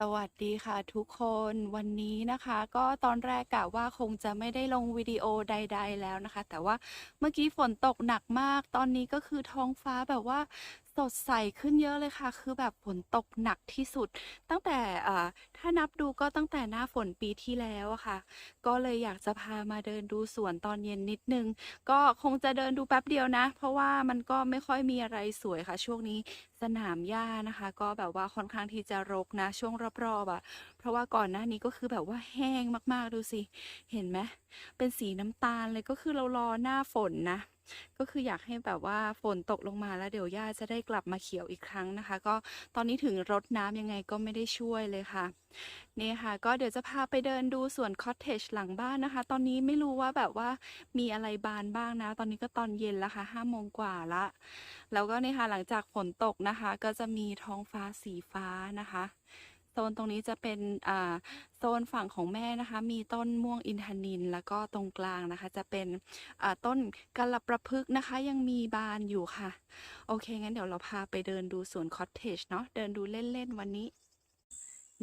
สวัสดีค่ะทุกคนวันนี้นะคะ ก็ตอนแรกกะว่าคงจะไม่ได้ลงวิดีโอใด ๆ แล้วนะคะ แต่ว่าเมื่อกี้ฝนตกหนักมาก ตอนนี้ก็คือท้องฟ้าแบบว่า สดใสขึ้นเยอะเลยค่ะ คือแบบฝนตกหนักที่สุด ตั้งแต่ถ้านับดูก็ตั้งแต่หน้าฝนปีที่แล้วอะค่ะ ก็เลยอยากจะพามาเดินดูสวนตอนเย็นนิดนึง ก็คงจะเดินดูแป๊บเดียวนะ เพราะว่ามันก็ไม่ค่อยมีอะไรสวยค่ะ ช่วงนี้สนามหญ้านะคะ ก็แบบว่าค่อนข้างที่จะรกนะ ช่วงรอบๆอะเพราะว่าก่อนหน้านี้ก็คือแบบว่าแห้งมากๆดูสิ เห็นไหมเป็นสีน้ำตาลเลยก็คือเรารอหน้าฝนนะ ก็คืออยากให้แบบว่าฝนตกลงมาแล้วเดี๋ยวหญ้าจะได้กลับมาเขียวอีกครั้งนะคะ ก็ตอนนี้ถึงรดน้ำยังไงก็ไม่ได้ช่วยเลยค่ะนี่ค่ะ ก็เดี๋ยวจะพาไปเดินดูสวนคอตเทจหลังบ้านนะคะ ตอนนี้ไม่รู้ว่าแบบว่ามีอะไรบานบ้างนะ ตอนนี้ก็ตอนเย็นแล้วค่ะห้าโมงกว่าละแล้วก็นี่ค่ะหลังจากฝนตกนะคะ ก็จะมีท้องฟ้าสีฟ้านะคะ โซนตรงนี้จะเป็นอ่าโซนฝั่งของแม่นะคะ มีต้นม่วงอินทนินแล้วก็ตรงกลางนะคะ จะเป็นอ่าต้นกะละประพฤกษ์นะคะ ยังมีบานอยู่ค่ะ โอเค งั้นเดี๋ยวเราพาไปเดินดูสวนคอตเทจเนาะเดินดูเล่นๆวันนี้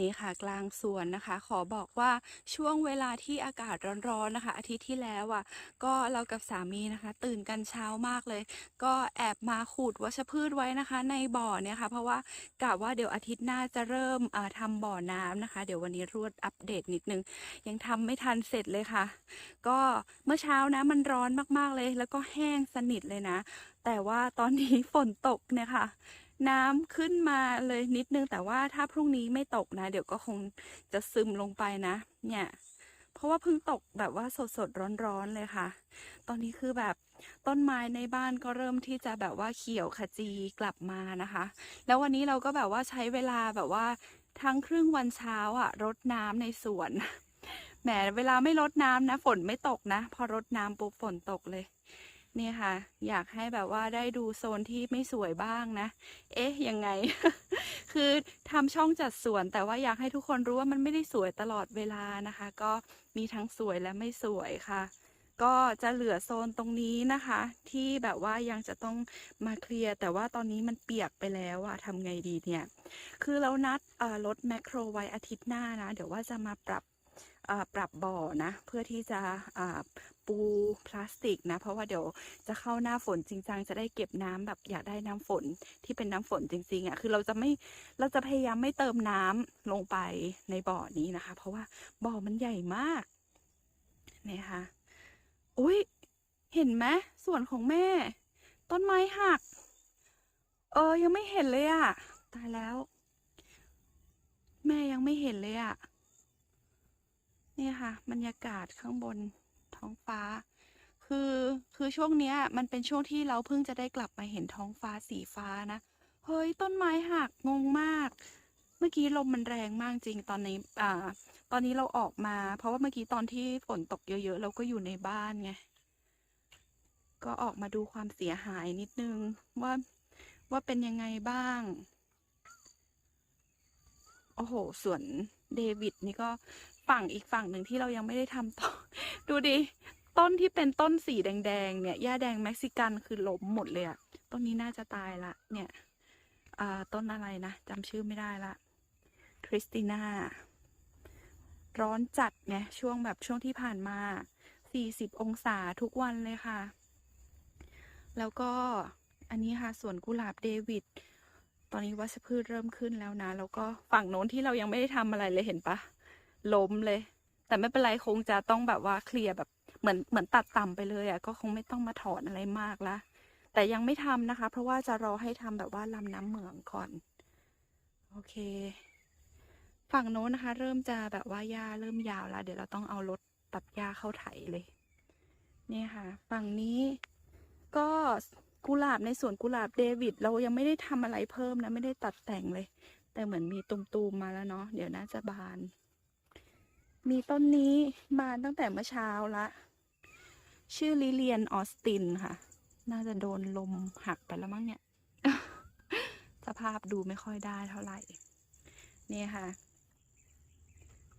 นี่ค่ะกลางสวนนะคะ ขอบอกว่าช่วงเวลาที่อากาศร้อนๆนะคะ อาทิตย์ที่แล้วอะ ก็เรากับสามีนะคะ ตื่นกันเช้ามากเลย ก็แอบมาขูดวัชพืชไว้นะคะ ในบ่อเนี่ยค่ะ เพราะว่ากะว่าเดี๋ยวอาทิตย์หน้าจะเริ่มอ่าทำบ่อน้ำนะคะ เดี๋ยววันนี้รวดอัปเดตนิดนึง ยังทำไม่ทันเสร็จเลยค่ะ ก็เมื่อเช้านะมันร้อนมากๆเลย แล้วก็แห้งสนิทเลยนะ แต่ว่าตอนนี้ฝนตกเนี่ยค่ะ น้ำขึ้นมาเลยนิดนึง แต่ว่าถ้าพรุ่งนี้ไม่ตกนะ เดี๋ยวก็คงจะซึมลงไปนะ เนี่ย เพราะว่าเพิ่งตกแบบว่าสดสดร้อนร้อนๆเลยค่ะ ตอนนี้คือแบบต้นไม้ในบ้านก็เริ่มที่จะแบบว่าเขียวขจีกลับมานะคะ แล้ววันนี้เราก็แบบว่าใช้เวลาแบบว่าทั้งครึ่งวันเช้าอะรดน้ำในสวนแหมเวลาไม่รดน้ำนะ ฝนไม่ตกนะ พอรดน้ำปุ๊บฝนตกเลย เนี่ยค่ะ อยากให้แบบว่าได้ดูโซนที่ไม่สวยบ้างนะ เอ๊ะ ยังไง คือทำช่องจัดสวน แต่ว่าอยากให้ทุกคนรู้ว่ามันไม่ได้สวยตลอดเวลานะคะ ก็มีทั้งสวยและไม่สวยค่ะ ก็จะเหลือโซนตรงนี้นะคะ ที่แบบว่ายังจะต้องมาเคลียร์ แต่ว่าตอนนี้มันเปียกไปแล้วอะทำไงดีเนี่ย คือเรานัดรถแมคโครไว้อาทิตย์หน้านะ เดี๋ยวว่าจะมาปรับปรับบ่อนะ เพื่อที่จะ ปูพลาสติกนะ เพราะว่าเดี๋ยวจะเข้าหน้าฝนจริงจังจะได้เก็บน้ำแบบอยากได้น้ำฝนที่เป็นน้ำฝนจริงๆอะคือเราจะไม่เราจะพยายามไม่เติมน้ำลงไปในบ่อนี้นะคะ เพราะว่าบ่อมันใหญ่มากเนี่ยค่ะอุ้ยเห็นไหมส่วนของแม่ ต้นไม้หัก เออ ยังไม่เห็นเลยอะตายแล้ว แม่ยังไม่เห็นเลยอะเนี่ยค่ะบรรยากาศข้างบน ท้องฟ้า คือคือช่วงเนี้ย มันเป็นช่วงที่เราเพิ่งจะได้กลับมาเห็นท้องฟ้าสีฟ้านะเฮ้ยต้นไม้หักงงมาก เมื่อกี้ลมมันแรงมากจริงตอนนี้อ่า ตอนนี้เราออกมา เพราะว่าเมื่อกี้ตอนที่ฝนตกเยอะๆเราก็อยู่ในบ้านไงก็ออกมาดูความเสียหายนิดนึงว่าว่าเป็นยังไงบ้าง อ้โหสวนเดวิดนี่ก็ฝั่งอีกฝั่งหนึ่งที่เรายังไม่ได้ทำต่อ ดูดิ ต้นที่เป็นต้นสีแดงๆเนี่ยหญ้าแดงเม็กซิกันคือล้มหมดเลยอะต้นนี้น่าจะตายละ เนี่ยอ่าต้นอะไรนะจำชื่อไม่ได้ละคริสติน่า ร้อนจัดไงช่วงแบบช่วงที่ผ่านมา 40 องศาทุกวันเลยค่ะ แล้วก็อันนี้ค่ะสวนกุหลาบเดวิด ตอนนี้วัชพืชเริ่มขึ้นแล้วนะ แล้วก็ฝั่งโน้นที่เรายังไม่ได้ทำอะไรเลยเห็นปะล้มเลย แต่ไม่เป็นไรคงจะต้องแบบว่าเคลียร์แบบเหมือนเหมือนตัดต่ำไปเลยอะ่ะก็คงไม่ต้องมาถอนอะไรมากละแต่ยังไม่ทำนะคะ เพราะว่าจะรอให้ทำแบบว่าลำน้ำเหมืองก่อน โอเค ฝั่งโน้นนะคะ เริ่มจะแบบว่าหญ้าเริ่มยาวแล้วเดี๋ยวเราต้องเอารถตัดหญ้าเข้าไถเลยเนี่ยค่ะ ฝั่งนี้ก็ กุหลาบในสวนกุหลาบเดวิดเรายังไม่ได้ทำอะไรเพิ่มนะ ไม่ได้ตัดแต่งเลย แต่เหมือนมีตุ่มๆมาแล้วเนาะเดี๋ยวน่าจะบาน มีต้นนี้บานตั้งแต่เมื่อเช้าละ ชื่อลิเลียนออสตินค่ะ น่าจะโดนลมหักไปแล้วมั้งเนี่ย สภาพดูไม่ค่อยได้เท่าไหร่เนี่ยค่ะ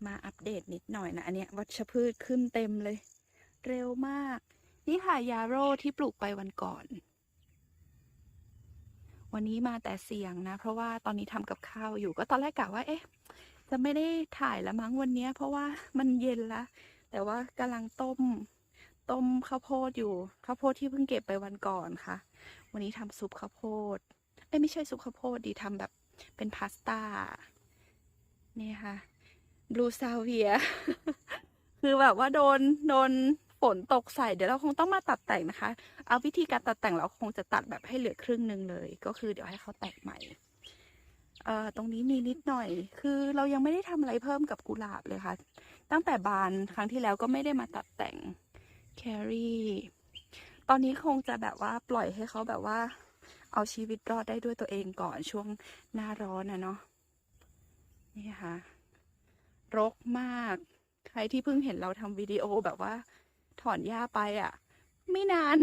มาอัปเดตนิดหน่อยนะอันเนี้ยวัชพืชขึ้นเต็มเลย เร็วมาก นี่ค่ะยาโรที่ปลูกไปวันก่อน วันนี้มาแต่เสียงนะ เพราะว่าตอนนี้ทำกับข้าวอยู่ก็ตอนแรกกะว่า เอ๊ะ จะไม่ได้ถ่ายละมั้งวันนี้เพราะว่ามันเย็นละ แต่ว่ากำลังต้ม ต้มข้าวโพดอยู่ข้าวโพดที่เพิ่งเก็บไปวันก่อนค่ะ วันนี้ทำซุปข้าวโพดเอ้ยไม่ใช่ซุปข้าวโพดดีทำแบบเป็นพาสต้านี่ค่ะบลูซาเวีย คือแบบว่าโดน โดน ฝนตกใส่เดี๋ยวเราคงต้องมาตัดแต่งนะคะ เอาวิธีการตัดแต่งเราคงจะตัดแบบให้เหลือครึ่งหนึ่งเลย ก็คือเดี๋ยวให้เขาแตกใหม่เอ่อตรงนี้มีนิดหน่อย คือเรายังไม่ได้ทำอะไรเพิ่มกับกุหลาบเลยค่ะ ตั้งแต่บานครั้งที่แล้วก็ไม่ได้มาตัดแต่งแครี่ ตอนนี้คงจะแบบว่าปล่อยให้เขาแบบว่า เอาชีวิตรอดได้ด้วยตัวเองก่อนช่วงหน้าร้อนนะเนาะ นี่ค่ะ รกมาก ใครที่เพิ่งเห็นเราทำวิดีโอแบบว่า ถอนหญ้าไปอะ ไม่นาน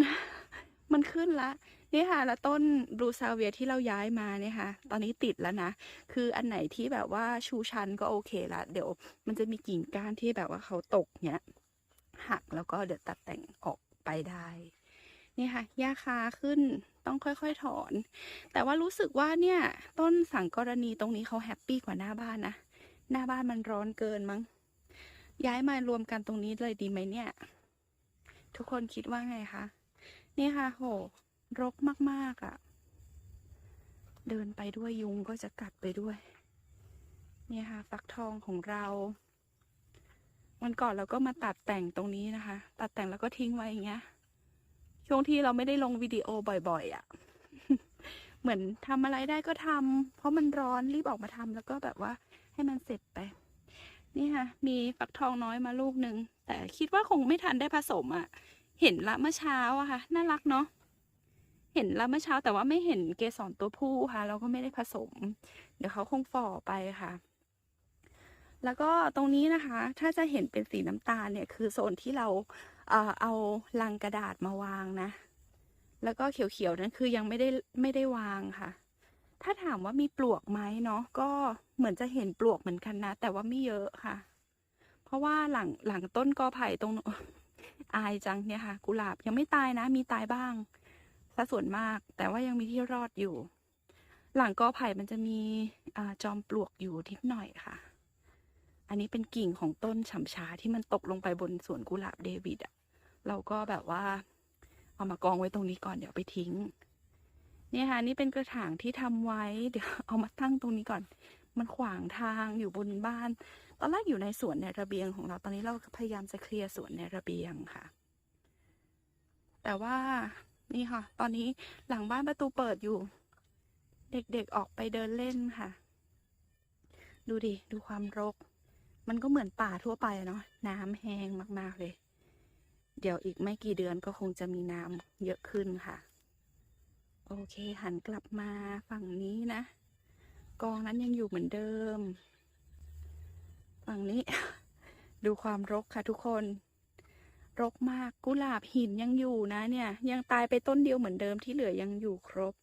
มันขึ้นละนี่ค่ะ แล้วต้นบลูซาเวียที่เราย้ายมาเนี่ยค่ะ ตอนนี้ติดแล้วนะ คืออันไหนที่แบบว่าชูชันก็โอเคละ เดี๋ยวมันจะมีกิ่งก้านที่แบบว่าเขาตกเนี้ย หักแล้วก็เดี๋ยวตัดแต่งออกไปได้ นี่ค่ะหญ้าคาขึ้นต้องค่อยๆถอน แต่ว่ารู้สึกว่าเนี่ย ต้นสังกรณีตรงนี้เขาแฮปปี้กว่าหน้าบ้านนะ หน้าบ้านมันร้อนเกินมั้ง ย้ายมารวมกันตรงนี้เลยดีไหมเนี่ย ทุกคนคิดว่าไงคะ นี่ค่ะ โห รกมากๆอะ่ะ เดินไปด้วยยุงก็จะกัดไปด้วย เนี่ยค่ะ ฟักทองของเรา วันก่อนเราก็มาตัดแต่งตรงนี้นะคะ ตัดแต่งแล้วก็ทิ้งไว้อย่างเงี้ย ช่วงที่เราไม่ได้ลงวิดีโอบ่อย ๆอะ่ะ เหมือนทำอะไรได้ก็ทำ เพราะมันร้อนรีบออกมาทำแล้วก็แบบว่าให้มันเสร็จไป นี่ค่ะ มีฟักทองน้อยมาลูกหนึ่ง แต่คิดว่าคงไม่ทันได้ผสมอะ่ะ เห็นละเมื่อเช้าอะค่ะ น่ารักเนาะเห็นละเมื่อเช้าแต่ว่าไม่เห็นเกสรตัวผู้ค่ะเราก็ไม่ได้ผสม เดี๋ยวเขาคงฝ่อไปค่ะ แล้วก็ตรงนี้นะคะ ถ้าจะเห็นเป็นสีน้ำตาลเนี่ย คือโซนที่เราเอ่อเอาลังกระดาษมาวางนะ แล้วก็เขียวๆนั้นคือยังไม่ได้ไม่ได้วางค่ะ ถ้าถามว่ามีปลวกไหมเนาะก็เหมือนจะเห็นปลวกเหมือนกันนะ แต่ว่าไม่เยอะค่ะ เพราะว่าหลังหลังต้นกอไผ่ตรงอายจังเนี่ยค่ะ กุหลาบยังไม่ตายนะ มีตายบ้างซะส่วนมาก แต่ว่ายังมีที่รอดอยู่ หลังกอไผ่มันจะมีอจอมปลวกอยู่นิดหน่อยค่ะ อันนี้เป็นกิ่งของต้นฉ่ำชาที่มันตกลงไปบนสวนกุหลาบเดวิดอะเราก็แบบว่า เอามากองไว้ตรงนี้ก่อนเดี๋ยวไปทิ้ง เนี่ยค่ะ นี่เป็นกระถางที่ทำไว้ เดี๋ยวเอามาตั้งตรงนี้ก่อน มันขวางทางอยู่บนบ้าน ตอนแรกอยู่ในสวนในระเบียงของเราตอนนี้เราพยายามจะเคลียร์สวนในระเบียงค่ะ แต่ว่านี่ค่ะ ตอนนี้หลังบ้านประตูเปิดอยู่ เด็กๆออกไปเดินเล่นค่ะ ดูดิ ดูความรก มันก็เหมือนป่าทั่วไปเนาะน้ำแห้งมากๆเลย เดี๋ยวอีกไม่กี่เดือนก็คงจะมีน้ำเยอะขึ้นค่ะ โอเคหันกลับมาฝั่งนี้นะ กองนั้นยังอยู่เหมือนเดิม ฝั่งนี้ ดูความรกค่ะทุกคน รกมากกุหลาบหินยังอยู่นะเนี่ย ยังตายไปต้นเดียวเหมือนเดิมที่เหลือยังอยู่ครบ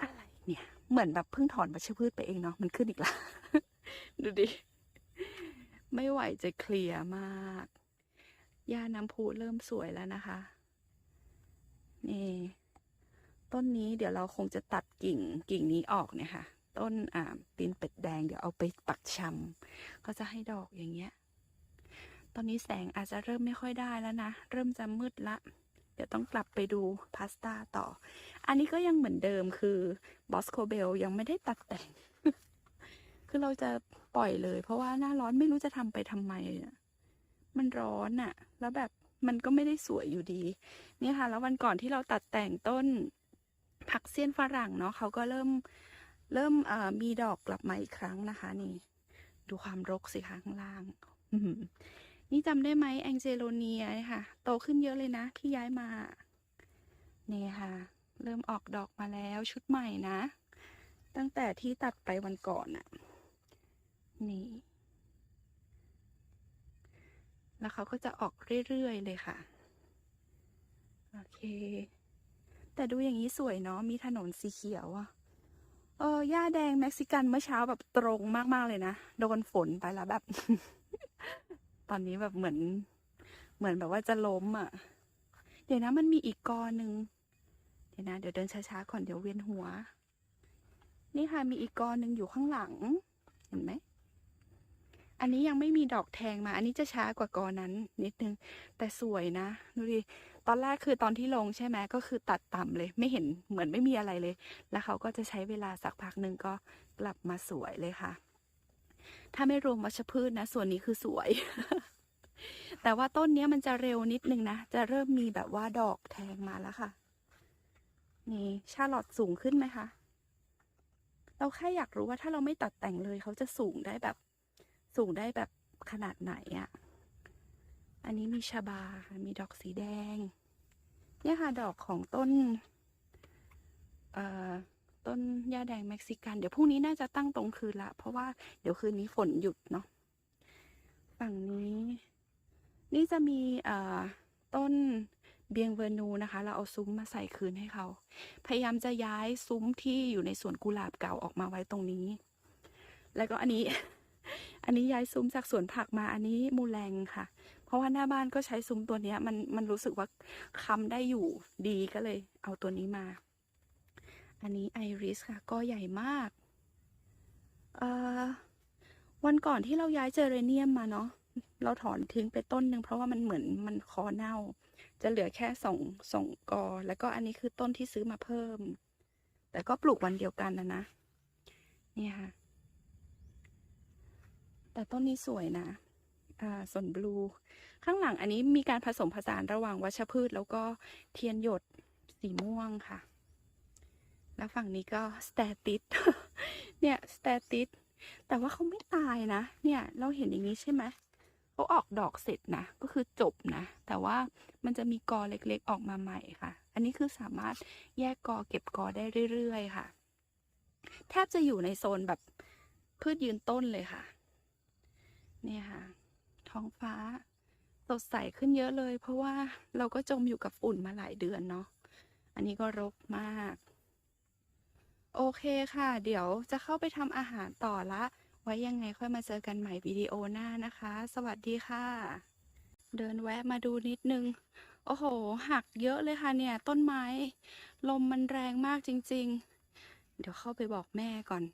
อะไรเนี่ย เหมือนแบบเพิ่งถอนวัชพืชไปเองเนาะมันขึ้นอีกแล้วดูดิ ไม่ไหวจะเคลียร์มากหญ้าน้ำพุเริ่มสวยแล้วนะคะ นี่ ต้นนี้เดี๋ยวเราคงจะตัดกิ่งกิ่งนี้ออกเนี่ยค่ะ ต้นอ่าตีนเป็ดแดงเดี๋ยวเอาไปปักชำก็จะให้ดอกอย่างเงี้ย ตอนนี้แสงอาจจะเริ่มไม่ค่อยได้แล้วนะ เริ่มจะมืดละ เดี๋ยวต้องกลับไปดูพาสต้าต่อ อันนี้ก็ยังเหมือนเดิมคือบอสโคเบลยังไม่ได้ตัดแต่ง คือเราจะปล่อยเลย เพราะว่าหน้าร้อนไม่รู้จะทำไปทำไม มันร้อนอะแล้วแบบมันก็ไม่ได้สวยอยู่ดี เนี่ยค่ะ แล้ววันก่อนที่เราตัดแต่งต้นผักเสี้ยนฝรั่งเนาะเขาก็เริ่ม เริ่มมีดอกกลับมาอีกครั้งนะคะ นี่ ดูความรกสิคะข้างล่าง นี่จำได้ไหมแองเจโลเนียเนี่ยค่ะ โตขึ้นเยอะเลยนะ ที่ย้ายมา นี่ค่ะ เริ่มออกดอกมาแล้วชุดใหม่นะ ตั้งแต่ที่ตัดไปวันก่อนอะนี่ แล้วเขาก็จะออกเรื่อยๆเลยค่ะ โอเค แต่ดูอย่างนี้สวยเนาะมีถนนสีเขียวอะ เออหญ้าแดงเม็กซิกันเมื่อเช้าแบบตรงมากๆเลยนะ โดนฝนไปแล้วแบบ ตอนนี้แบบเหมือน เหมือนแบบว่าจะล้มอะเดี๋ยวนะมันมีอีกกอหนึ่งเดี๋ยวนะ เดี๋ยวเดินช้าๆก่อนเดี๋ยวเวียนหัว นี่ค่ะมีอีกกอหนึ่งอยู่ข้างหลัง เห็นไหม อันนี้ยังไม่มีดอกแทงมา อันนี้จะช้ากว่ากอนั้นนิดนึง แต่สวยนะ ดูดิ ตอนแรกคือตอนที่ลงใช่ไหมก็คือตัดต่ำเลย ไม่เห็นเหมือนไม่มีอะไรเลย แล้วเขาก็จะใช้เวลาสักพักหนึ่งก็กลับมาสวยเลยค่ะ ถ้าไม่รวมวัชพืชนะ ส่วนนี้คือสวย แต่ว่าต้นนี้มันจะเร็วนิดนึงนะ จะเริ่มมีแบบว่าดอกแทงมาแล้วค่ะ นี่ชาลอตสูงขึ้นไหมคะเราแค่อยากรู้ว่าถ้าเราไม่ตัดแต่งเลย เขาจะสูงได้แบบ สูงได้แบบขนาดไหนอะ อันนี้มีชาบา มีดอกสีแดง เนี่ยค่ะ ดอกของต้นต้นหญ้าแดงเม็กซิกัน เดี๋ยวพรุ่งนี้น่าจะตั้งตรงคืนละ เพราะว่าเดี๋ยวคืนนี้ฝนหยุดเนาะ ฝั่งนี้ นี่จะมีต้นเบียงเวอร์นูนะคะ เราเอาซุ้มมาใส่คืนให้เขา พยายามจะย้ายซุ้มที่อยู่ในสวนกุหลาบเก่าออกมาไว้ตรงนี้ แล้วก็อันนี้ อันนี้ย้ายซุ้มจากสวนผักมา อันนี้มูแรงค่ะ ราะว่าหน้าบ้านก็ใช้ซุ้มตัวเนี้ย มันมันรู้สึกว่าค้ำได้อยู่ดีก็เลย เอาตัวนี้มา อันนี้ไอริสค่ะ ก็ใหญ่มากเอ่อวันก่อนที่เราย้ายเจอเรเนียมมาเนาะเราถอนทิ้งไปต้นหนึ่งเพราะว่ามันเหมือนมันคอเน่า จะเหลือแค่สองสองกอ แล้วก็อันนี้คือต้นที่ซื้อมาเพิ่ม แต่ก็ปลูกวันเดียวกันนะนะ เนี่ยค่ะ แต่ต้นนี้สวยนะ ส่วนบลู ข้างหลังอันนี้มีการผสมผสานระหว่างวัชพืช แล้วก็เทียนหยดสีม่วงค่ะ แล้วฝั่งนี้ก็สเตติสเนี่ยสเตติสแต่ว่าเขาไม่ตายนะ เนี่ยเราเห็นอย่างนี้ใช่ไหมเขาออกดอกเสร็จนะ ก็คือจบนะ แต่ว่ามันจะมีกอเล็กๆออกมาใหม่ค่ะ อันนี้คือสามารถแยกกอเก็บกอได้เรื่อยๆค่ะ แทบจะอยู่ในโซนแบบพืชยืนต้นเลยค่ะ เนี่ยค่ะ ท้องฟ้า สดใสขึ้นเยอะเลย เพราะว่าเราก็จมอยู่กับฝุ่นมาหลายเดือนเนาะอันนี้ก็รกมาก โอเคค่ะ เดี๋ยวจะเข้าไปทำอาหารต่อละ ไว้ยังไงค่อยมาเจอกันใหม่วิดีโอหน้านะคะ สวัสดีค่ะ เดินแวะมาดูนิดนึง โอ้โห หักเยอะเลยค่ะเนี่ย ต้นไม้ ลมมันแรงมากจริง ๆ เดี๋ยวเข้าไปบอกแม่ก่อน